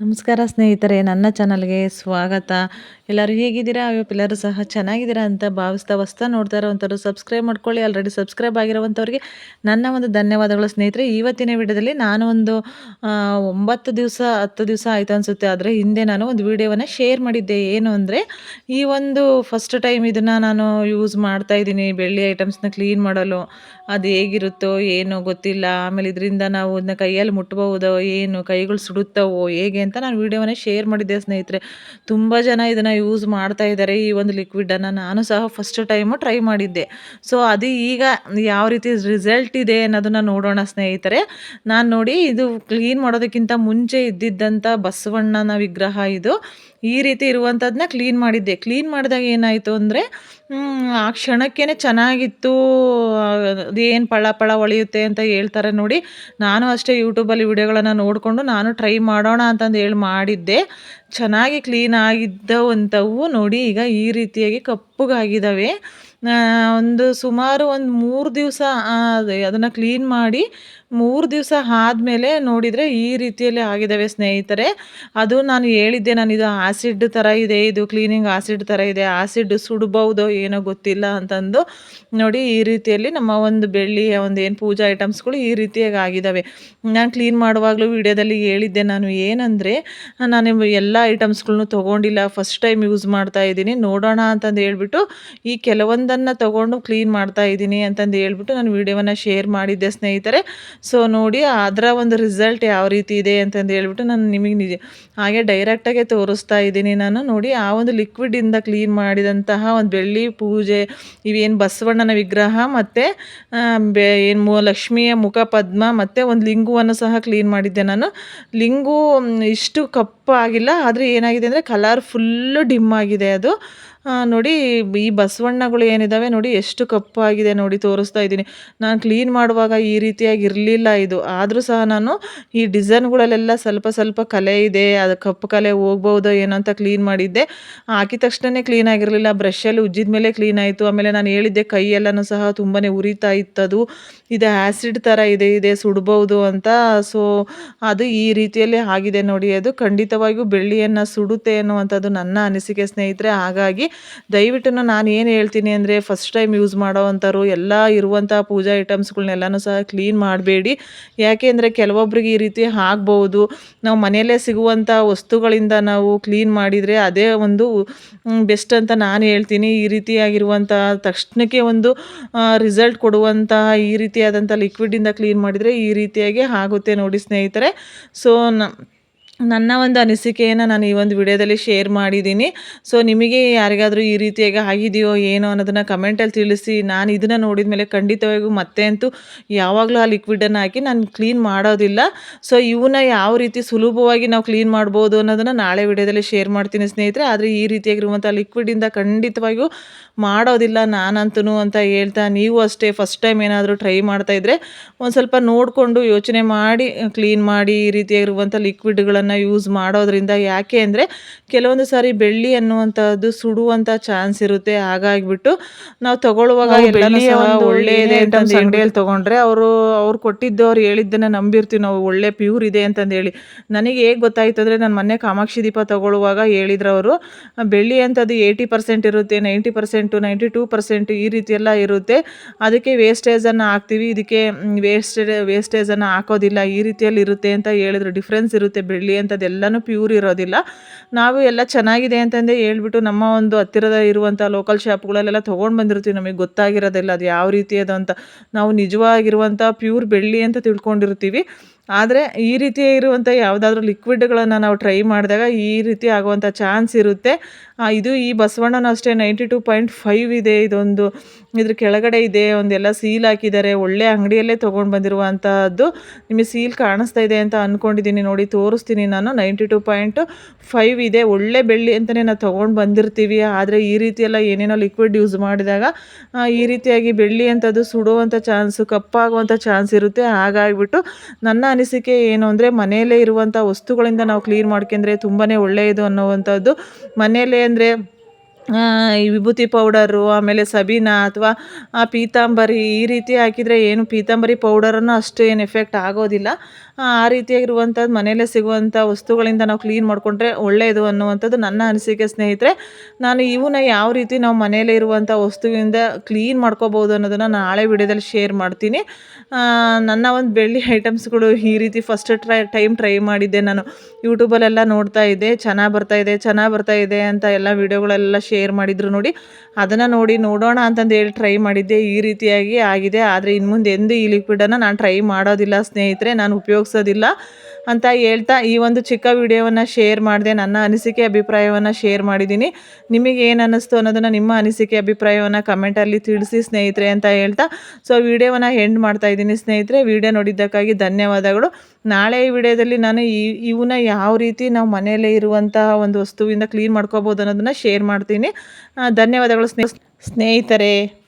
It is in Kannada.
ನಮಸ್ಕಾರ ಸ್ನೇಹಿತರೆ, ನನ್ನ ಚಾನಲ್ಗೆ ಸ್ವಾಗತ. ಎಲ್ಲರೂ ಹೇಗಿದ್ದೀರಾ? ಅಯ್ಯೋ ಎಲ್ಲರೂ ಸಹ ಚೆನ್ನಾಗಿದ್ದೀರಾ ಅಂತ ಭಾವಿಸ್ತಾ ಹೊಸ್ತಾ ನೋಡ್ತಾ ಇರೋವಂಥವ್ರು ಸಬ್ಸ್ಕ್ರೈಬ್ ಮಾಡ್ಕೊಳ್ಳಿ. ಆಲ್ರೆಡಿ ಸಬ್ಸ್ಕ್ರೈಬ್ ಆಗಿರೋವಂಥವ್ರಿಗೆ ನನ್ನ ಒಂದು ಧನ್ಯವಾದಗಳು ಸ್ನೇಹಿತರೆ. ಇವತ್ತಿನ ವಿಡಿಯೋದಲ್ಲಿ ನಾನು ಒಂದು ಒಂಬತ್ತು ದಿವಸ, ಹತ್ತು ದಿವಸ ಆಯಿತು ಅನಿಸುತ್ತೆ. ಆದರೆ ಹಿಂದೆ ನಾನು ಒಂದು ವಿಡಿಯೋವನ್ನು ಶೇರ್ ಮಾಡಿದ್ದೆ. ಏನು ಅಂದರೆ, ಈ ಒಂದು ಫಸ್ಟ್ ಟೈಮ್ ಇದನ್ನು ನಾನು ಯೂಸ್ ಮಾಡ್ತಾ ಇದ್ದೀನಿ. ಬೆಳ್ಳಿ ಐಟಮ್ಸ್ನ ಕ್ಲೀನ್ ಮಾಡಲು. ಅದು ಹೇಗಿರುತ್ತೋ, ಏನೋ ಗೊತ್ತಿಲ್ಲ. ಆಮೇಲೆ ಇದರಿಂದ ನಾವು ಇದನ್ನ ಕೈಯಲ್ಲಿ ಮುಟ್ಬಹುದೋ, ಏನು ಕೈಗಳು ಸುಡುತ್ತವೋ, ಹೇಗೆ ಅಂತ ನಾನು ವಿಡಿಯೋವನ್ನು ಶೇರ್ ಮಾಡಿದ್ದೆ ಸ್ನೇಹಿತರೆ. ತುಂಬ ಜನ ಇದನ್ನು ಯೂಸ್ ಮಾಡ್ತಾ ಇದ್ದಾರೆ ಈ ಒಂದು ಲಿಕ್ವಿಡನ್ನು ನಾನು ಸಹ ಫಸ್ಟ್ ಟೈಮು ಟ್ರೈ ಮಾಡಿದ್ದೆ. ಸೊ ಅದು ಈಗ ಯಾವ ರೀತಿ ರಿಸಲ್ಟ್ ಇದೆ ಅನ್ನೋದನ್ನು ನೋಡೋಣ ಸ್ನೇಹಿತರೆ. ನಾನು ನೋಡಿ ಇದು ಕ್ಲೀನ್ ಮಾಡೋದಕ್ಕಿಂತ ಮುಂಚೆ ಇದ್ದಿದ್ದಂಥ ಬಸವಣ್ಣನ ವಿಗ್ರಹ ಇದು. ಈ ರೀತಿ ಇರುವಂಥದ್ದನ್ನ ಕ್ಲೀನ್ ಮಾಡಿದ್ದೆ. ಕ್ಲೀನ್ ಮಾಡಿದಾಗ ಏನಾಯಿತು ಅಂದರೆ ಆ ಕ್ಷಣಕ್ಕೇ ಚೆನ್ನಾಗಿತ್ತು. ಅದೇನು ಪಳ ಪಳ ಹೊಳೆಯುತ್ತೆ ಅಂತ ಹೇಳ್ತಾರೆ ನೋಡಿ. ನಾನು ಅಷ್ಟೇ ಯೂಟ್ಯೂಬಲ್ಲಿ ವಿಡಿಯೋಗಳನ್ನು ನೋಡಿಕೊಂಡು ನಾನು ಟ್ರೈ ಮಾಡೋಣ ಅಂತಂದು ಹೇಳಿ ಮಾಡಿದ್ದೆ. ಚೆನ್ನಾಗಿ ಕ್ಲೀನ್ ಆಗಿದ್ದವಂಥವು ನೋಡಿ ಈಗ ಈ ರೀತಿಯಾಗಿ ಕಪ್ಪಗಾಗಿದ್ದಾವೆ ಒಂದು ಸುಮಾರು ಒಂದು ಮೂರು ದಿವಸ ಅದನ್ನು ಕ್ಲೀನ್ ಮಾಡಿ ಮೂರು ದಿವಸ ಆದಮೇಲೆ ನೋಡಿದರೆ ಈ ರೀತಿಯಲ್ಲಿ ಆಗಿದ್ದಾವೆ ಸ್ನೇಹಿತರೆ. ಅದು ನಾನು ಹೇಳಿದ್ದೆ, ನಾನು ಇದು ಆಸಿಡ್ ಥರ ಇದೆ, ಇದು ಕ್ಲೀನಿಂಗ್ ಆಸಿಡ್ ಥರ ಇದೆ ಆಸಿಡ್ ಸುಡ್ಬೋದೋ ಏನೋ ಗೊತ್ತಿಲ್ಲ ಅಂತಂದು ನೋಡಿ ಈ ರೀತಿಯಲ್ಲಿ ನಮ್ಮ ಒಂದು ಬೆಳ್ಳಿಯ ಒಂದು ಏನು ಪೂಜಾ ಐಟಮ್ಸ್ಗಳು ಈ ರೀತಿಯಾಗಿ ಆಗಿದ್ದಾವೆ. ನಾನು ಕ್ಲೀನ್ ಮಾಡುವಾಗಲೂ ವಿಡಿಯೋದಲ್ಲಿ ಹೇಳಿದ್ದೆ, ನಾನು ಏನಂದರೆ, ನಾನು ಎಲ್ಲ ಐಟಮ್ಸ್ಗಳನ್ನೂ ತೊಗೊಂಡಿಲ್ಲ ಫಸ್ಟ್ ಟೈಮ್ ಯೂಸ್ ಮಾಡ್ತಾ ಇದ್ದೀನಿ, ನೋಡೋಣ ಅಂತಂದು ಹೇಳ್ಬಿಟ್ಟು ಈ ಕೆಲವೊಂದನ್ನು ತಗೊಂಡು ಕ್ಲೀನ್ ಮಾಡ್ತಾ ಇದ್ದೀನಿ ಅಂತಂದು ಹೇಳ್ಬಿಟ್ಟು ನಾನು ವಿಡಿಯೋವನ್ನು ಶೇರ್ ಮಾಡಿದ್ದೆ ಸ್ನೇಹಿತರೆ. ಸೊ ನೋಡಿ ಅದರ ಒಂದು ರಿಸಲ್ಟ್ ಯಾವ ರೀತಿ ಇದೆ ಅಂತಂದು ಹೇಳ್ಬಿಟ್ಟು ನಾನು ನಿಮಗೆ ನಿಜ, ಹಾಗೆ ಡೈರೆಕ್ಟಾಗೆ ತೋರಿಸ್ತಾ ಇದ್ದೀನಿ ನಾನು. ನೋಡಿ ಆ ಒಂದು ಲಿಕ್ವಿಡಿಂದ ಕ್ಲೀನ್ ಮಾಡಿದಂತಹ ಒಂದು ಬೆಳ್ಳಿ ಪೂಜೆ, ಇವೇನು ಬಸವಣ್ಣನ ವಿಗ್ರಹ ಮತ್ತು ಬೆ, ಏನು ಲಕ್ಷ್ಮಿಯ ಮುಖ ಪದ್ಮ ಮತ್ತು ಒಂದು ಲಿಂಗುವನ್ನು ಸಹ ಕ್ಲೀನ್ ಮಾಡಿದ್ದೆ ನಾನು. ಲಿಂಗು ಇಷ್ಟು ಕಪ್ಪಾಗಿಲ್ಲ ಆದರೆ ಏನಾಗಿದೆ ಅಂದರೆ ಕಲರ್ ಫುಲ್ಲು ಡಿಮ್ ಆಗಿದೆ ಅದು. ನೋಡಿ, ಈ ಬಸವಣ್ಣಗಳು ಏನಿದ್ದಾವೆ ನೋಡಿ, ಎಷ್ಟು ಕಪ್ಪಾಗಿದೆ ನೋಡಿ, ತೋರಿಸ್ತಾ ಇದ್ದೀನಿ. ನಾನು ಕ್ಲೀನ್ ಮಾಡುವಾಗ ಈ ರೀತಿಯಾಗಿ ಇರಲಿಲ್ಲ ಇದು. ಆದರೂ ಸಹ ನಾನು ಈ ಡಿಸೈನ್ಗಳಲ್ಲೆಲ್ಲ ಸ್ವಲ್ಪ ಸ್ವಲ್ಪ ಕಲೆ ಇದೆ, ಅದು ಕಪ್ಪು ಕಲೆ ಹೋಗ್ಬೋದೋ ಏನೋ ಅಂತ ಕ್ಲೀನ್ ಮಾಡಿದ್ದೆ. ಹಾಕಿದ ತಕ್ಷಣವೇ ಕ್ಲೀನ್ ಆಗಿರಲಿಲ್ಲ. ಬ್ರಷಲ್ಲಿ ಉಜ್ಜಿದ ಮೇಲೆ ಕ್ಲೀನ್ ಆಯಿತು. ಆಮೇಲೆ ನಾನು ಹೇಳಿದ್ದೆ ಕೈಯೆಲ್ಲನೂ ಸಹ ತುಂಬಾ ಉರಿತಾ ಇತ್ತದು. ಇದು ಆ್ಯಸಿಡ್ ಥರ ಇದೆ ಇದೆ, ಸುಡ್ಬೋದು ಅಂತ. ಸೊ ಅದು ಈ ರೀತಿಯಲ್ಲಿ ಆಗಿದೆ ನೋಡಿ. ಅದು ಖಂಡಿತವಾಗಿಯೂ ಬೆಳ್ಳಿಯನ್ನು ಸುಡುತ್ತೆ ಅನ್ನುವಂಥದ್ದು ನನ್ನ ಅನಿಸಿಕೆ ಸ್ನೇಹಿತರೆ. ಹಾಗಾಗಿ ದಯವಿಟ್ಟು ನಾನು ಏನು ಹೇಳ್ತೀನಿ ಅಂದರೆ ಫಸ್ಟ್ ಟೈಮ್ ಯೂಸ್ ಮಾಡೋವಂಥವ್ರು, ಎಲ್ಲ ಇರುವಂಥ ಪೂಜಾ ಐಟಮ್ಸ್ಗಳ್ನೆಲ್ಲನೂ ಸಹ ಕ್ಲೀನ್ ಮಾಡಬೇಡಿ. ಯಾಕೆ ಅಂದರೆ ಕೆಲವೊಬ್ರಿಗೆ ಈ ರೀತಿ ಆಗ್ಬೋದು ನಾವು ಮನೆಯಲ್ಲೇ ಸಿಗುವಂಥ ವಸ್ತುಗಳಿಂದ ನಾವು ಕ್ಲೀನ್ ಮಾಡಿದರೆ ಅದೇ ಒಂದು ಬೆಸ್ಟ್ ಅಂತ ನಾನು ಹೇಳ್ತೀನಿ. ಈ ರೀತಿಯಾಗಿರುವಂಥ ತಕ್ಷಣಕ್ಕೆ ಒಂದು ರಿಸಲ್ಟ್ ಕೊಡುವಂತಹ ಈ ರೀತಿಯಾದಂಥ ಲಿಕ್ವಿಡಿಂದ ಕ್ಲೀನ್ ಮಾಡಿದರೆ ಈ ರೀತಿಯಾಗಿ ಆಗುತ್ತೆ ನೋಡಿ ಸ್ನೇಹಿತರೆ. ಸೊ ನ ನನ್ನ ಒಂದು ಅನಿಸಿಕೆಯನ್ನು ನಾನು ಈ ಒಂದು ವಿಡಿಯೋದಲ್ಲಿ ಶೇರ್ ಮಾಡಿದ್ದೀನಿ. ಸೊ ನಿಮಗೆ ಯಾರಿಗಾದರೂ ಈ ರೀತಿಯಾಗಿ ಆಗಿದೆಯೋ ಏನೋ ಅನ್ನೋದನ್ನು ಕಮೆಂಟಲ್ಲಿ ತಿಳಿಸಿ. ನಾನು ಇದನ್ನು ನೋಡಿದ ಮೇಲೆ ಖಂಡಿತವಾಗಿಯೂ ಮತ್ತೆ ಅಂತೂ ಯಾವಾಗಲೂ ಆ ಲಿಕ್ವಿಡನ್ನು ಹಾಕಿ ನಾನು ಕ್ಲೀನ್ ಮಾಡೋದಿಲ್ಲ. ಸೊ ಇವನ್ನ ಯಾವ ರೀತಿ ಸುಲಭವಾಗಿ ನಾವು ಕ್ಲೀನ್ ಮಾಡ್ಬೋದು ಅನ್ನೋದನ್ನು ನಾಳೆ ವಿಡಿಯೋದಲ್ಲಿ ಶೇರ್ ಮಾಡ್ತೀನಿ ಸ್ನೇಹಿತರೆ. ಆದರೆ ಈ ರೀತಿಯಾಗಿರುವಂಥ ಲಿಕ್ವಿಡಿಂದ ಖಂಡಿತವಾಗಿಯೂ ಮಾಡೋದಿಲ್ಲ ನಾನಂತೂ ಅಂತ ಹೇಳ್ತಾ ನೀವು ಅಷ್ಟೇ ಫಸ್ಟ್ ಟೈಮ್ ಏನಾದರೂ ಟ್ರೈ ಮಾಡ್ತಾಯಿದ್ರೆ ಒಂದು ಸ್ವಲ್ಪ ನೋಡಿಕೊಂಡು ಯೋಚನೆ ಮಾಡಿ ಕ್ಲೀನ್ ಮಾಡಿ ಈ ರೀತಿಯಾಗಿರುವಂಥ ಲಿಕ್ವಿಡ್ಗಳನ್ನು ಯೂಸ್ ಮಾಡೋದ್ರಿಂದ ಯಾಕೆ ಅಂದರೆ ಕೆಲವೊಂದು ಸಾರಿ ಬೆಳ್ಳಿ ಅನ್ನುವಂಥದ್ದು ಸುಡುವಂಥ ಚಾನ್ಸ್ ಇರುತ್ತೆ. ಹಾಗಾಗಿಬಿಟ್ಟು ನಾವು ತಗೊಳ್ಳುವಾಗ ಸಹ ಒಳ್ಳೆಯದೇ ಅಂತ ಅಂಗಡಿಯಲ್ಲಿ ತೊಗೊಂಡ್ರೆ ಅವರು ಅವ್ರು ಕೊಟ್ಟಿದ್ದು ಅವ್ರು ಹೇಳಿದ್ದನ್ನು ನಂಬಿರ್ತೀವಿ ನಾವು ಒಳ್ಳೆ ಪ್ಯೂರ್ ಇದೆ ಅಂತಂದು ಹೇಳಿ ನನಗೆ ಹೇಗೆ ಗೊತ್ತಾಯ್ತು ಅಂದರೆ ನಾನು ಮೊನ್ನೆ ಕಾಮಾಕ್ಷಿ ದೀಪ ತಗೊಳ್ಳುವಾಗ ಹೇಳಿದ್ರು ಅವರು ಬೆಳ್ಳಿ ಅಂಥದ್ದು ಏಯ್ಟಿ ಪರ್ಸೆಂಟ್ ಇರುತ್ತೆ ninety percent ninety two percent ಈ ರೀತಿ ಎಲ್ಲ ಇರುತ್ತೆ. ಅದಕ್ಕೆ ವೇಸ್ಟೇಜನ್ನು ಹಾಕ್ತೀವಿ ಇದಕ್ಕೆ ವೇಸ್ಟೇಜ್ ವೇಸ್ಟೇಜನ್ನು ಹಾಕೋದಿಲ್ಲ ಈ ರೀತಿಯಲ್ಲಿ ಇರುತ್ತೆ ಅಂತ ಹೇಳಿದ್ರು. ಡಿಫ್ರೆನ್ಸ್ ಇರುತ್ತೆ ಬೆಳ್ಳಿ ಅಂಥದ್ದೆಲ್ಲನೂ ಪ್ಯೂರ್ ಇರೋದಿಲ್ಲ. ನಾವು ಎಲ್ಲ ಚೆನ್ನಾಗಿದೆ ಅಂತಂದೇ ಹೇಳ್ಬಿಟ್ಟು ನಮ್ಮ ಒಂದು ಹತ್ತಿರದ ಇರುವಂಥ ಲೋಕಲ್ ಶಾಪ್ಗಳಲ್ಲೆಲ್ಲ ತೊಗೊಂಡು ಬಂದಿರ್ತೀವಿ ನಮಗೆ ಗೊತ್ತಾಗಿರೋದಿಲ್ಲ ಅದು ಯಾವ ರೀತಿ ಅದು ಅಂತ. ನಾವು ನಿಜವಾಗಿರುವಂಥ ಪ್ಯೂರ್ ಬೆಳ್ಳಿ ಅಂತ ತಿಳ್ಕೊಂಡಿರ್ತೀವಿ. ಆದರೆ ಈ ರೀತಿ ಇರುವಂಥ ಯಾವುದಾದ್ರೂ ಲಿಕ್ವಿಡ್ಗಳನ್ನು ನಾವು ಟ್ರೈ ಮಾಡಿದಾಗ ಈ ರೀತಿ ಆಗುವಂಥ ಚಾನ್ಸ್ ಇರುತ್ತೆ. ಇದು ಈ ಬಸವಣ್ಣನ ಅಷ್ಟೇ ನೈಂಟಿ ಟು ಪಾಯಿಂಟ್ ಫೈವ್ ಇದೆ ಇದೊಂದು ಇದ್ರ ಕೆಳಗಡೆ ಇದೆ, ಒಂದೆಲ್ಲ ಸೀಲ್ ಹಾಕಿದ್ದಾರೆ, ಒಳ್ಳೆ ಅಂಗಡಿಯಲ್ಲೇ ತೊಗೊಂಡು ಬಂದಿರುವಂತಹದ್ದು. ನಿಮಗೆ ಸೀಲ್ ಕಾಣಿಸ್ತಾ ಇದೆ ಅಂತ ಅಂದ್ಕೊಂಡಿದ್ದೀನಿ ನೋಡಿ ತೋರಿಸ್ತೀನಿ ನಾನು. ನೈಂಟಿ ಟು ಪಾಯಿಂಟ್ ಫೈವ್ ಇದೆ, ಒಳ್ಳೆ ಬೆಳ್ಳಿ ಅಂತಲೇ ನಾವು ತೊಗೊಂಡು ಬಂದಿರ್ತೀವಿ. ಆದರೆ ಈ ರೀತಿಯೆಲ್ಲ ಏನೇನೋ ಲಿಕ್ವಿಡ್ ಯೂಸ್ ಮಾಡಿದಾಗ ಈ ರೀತಿಯಾಗಿ ಬೆಳ್ಳಿ ಅಂಥದ್ದು ಸುಡುವಂಥ ಚಾನ್ಸು ಕಪ್ಪಾಗುವಂಥ ಚಾನ್ಸ್ ಇರುತ್ತೆ. ಹಾಗಾಗಿಬಿಟ್ಟು ನನ್ನ ಅನಿಸಿಕೆ ಏನು ಅಂದರೆ, ಮನೆಯಲ್ಲೇ ಇರುವಂಥ ವಸ್ತುಗಳಿಂದ ನಾವು ಕ್ಲೀನ್ ಮಾಡ್ಕೊಂಡ್ರೆ ತುಂಬಾ ಒಳ್ಳೆಯದು ಅನ್ನೋವಂಥದ್ದು ಮನೆಯಲ್ಲೇ ಅಂದರೆ ಈ ವಿಭೂತಿ ಪೌಡರು, ಆಮೇಲೆ ಸಬೀನಾ ಅಥವಾ ಪೀತಾಂಬರಿ, ಈ ರೀತಿ ಹಾಕಿದರೆ ಏನು ಪೀತಾಂಬರಿ ಪೌಡರನ್ನು ಅಷ್ಟು ಏನು ಎಫೆಕ್ಟ್ ಆಗೋದಿಲ್ಲ. ಆ ರೀತಿಯಾಗಿರುವಂಥದ್ದು, ಮನೆಯಲ್ಲೇ ಸಿಗುವಂಥ ವಸ್ತುಗಳಿಂದ ನಾವು ಕ್ಲೀನ್ ಮಾಡಿಕೊಂಡ್ರೆ ಒಳ್ಳೆಯದು ಅನ್ನುವಂಥದ್ದು ನನ್ನ ಅನಿಸಿಕೆ ಸ್ನೇಹಿತರೆ. ನಾನು ಇವನ್ನ ಯಾವ ರೀತಿ ನಾವು ಮನೆಯಲ್ಲೇ ಇರುವಂಥ ವಸ್ತುವಿಂದ ಕ್ಲೀನ್ ಮಾಡ್ಕೋಬೋದು ಅನ್ನೋದನ್ನು ನಾಳೆ ವಿಡಿಯೋದಲ್ಲಿ ಶೇರ್ ಮಾಡ್ತೀನಿ. ನನ್ನ ಒಂದು ಬೆಳ್ಳಿ ಐಟಮ್ಸ್ಗಳು ಈ ರೀತಿ ಫಸ್ಟ್ ಟ್ರೈ ಟೈಮ್ ಟ್ರೈ ಮಾಡಿದ್ದೆ ನಾನು. ಯೂಟ್ಯೂಬಲ್ಲೆಲ್ಲ ನೋಡ್ತಾ ಇದ್ದೆ, ಚೆನ್ನಾಗಿ ಬರ್ತಾ ಇದೆ, ಚೆನ್ನಾಗಿ ಬರ್ತಾ ಇದೆ ಅಂತ ಎಲ್ಲ ವಿಡಿಯೋಗಳೆಲ್ಲ ಶೇರ್ ಮಾಡಿದ್ರು ನೋಡಿ. ಅದನ್ನು ನೋಡಿ ನೋಡೋಣ ಅಂತಂದು ಹೇಳಿ ಟ್ರೈ ಮಾಡಿದ್ದೆ, ಈ ರೀತಿಯಾಗಿ ಆಗಿದೆ. ಆದರೆ ಇನ್ನು ಮುಂದೆ ಎಂದು ಈ ಲಿಕ್ವಿಡನ್ನು ನಾನು ಟ್ರೈ ಮಾಡೋದಿಲ್ಲ ಸ್ನೇಹಿತರೆ, ನಾನು ಉಪಯೋಗಿಸೋದಿಲ್ಲ ಅಂತ ಹೇಳ್ತಾ ಈ ಒಂದು ಚಿಕ್ಕ ವಿಡಿಯೋವನ್ನು ಶೇರ್ ಮಾಡಿದೆ, ನನ್ನ ಅನಿಸಿಕೆ ಅಭಿಪ್ರಾಯವನ್ನು ಶೇರ್ ಮಾಡಿದ್ದೀನಿ. ನಿಮಗೆ ಏನು ಅನ್ನಿಸ್ತು ಅನ್ನೋದನ್ನು ನಿಮ್ಮ ಅನಿಸಿಕೆ ಅಭಿಪ್ರಾಯವನ್ನು ಕಮೆಂಟಲ್ಲಿ ತಿಳಿಸಿ ಸ್ನೇಹಿತರೆ ಅಂತ ಹೇಳ್ತಾ. ಸೊ ವಿಡಿಯೋವನ್ನು ಎಂಡ್ ಮಾಡ್ತಾ ಇದ್ದೀನಿ ಸ್ನೇಹಿತರೆ. ವಿಡಿಯೋ ನೋಡಿದ್ದಕ್ಕಾಗಿ ಧನ್ಯವಾದಗಳು. ನಾಳೆ ಈ ವಿಡಿಯೋದಲ್ಲಿ ನಾನು ಈ, ಇವನ್ನ ಯಾವ ರೀತಿ ನಾವು ಮನೆಯಲ್ಲೇ ಇರುವಂತಹ ಒಂದು ವಸ್ತುವಿಂದ ಕ್ಲೀನ್ ಮಾಡ್ಕೋಬೋದು ಅನ್ನೋದನ್ನು ಶೇರ್ ಮಾಡ್ತೀನಿ. ಧನ್ಯವಾದಗಳು ಸ್ನೇಹ ಸ್ನೇಹಿತರೆ.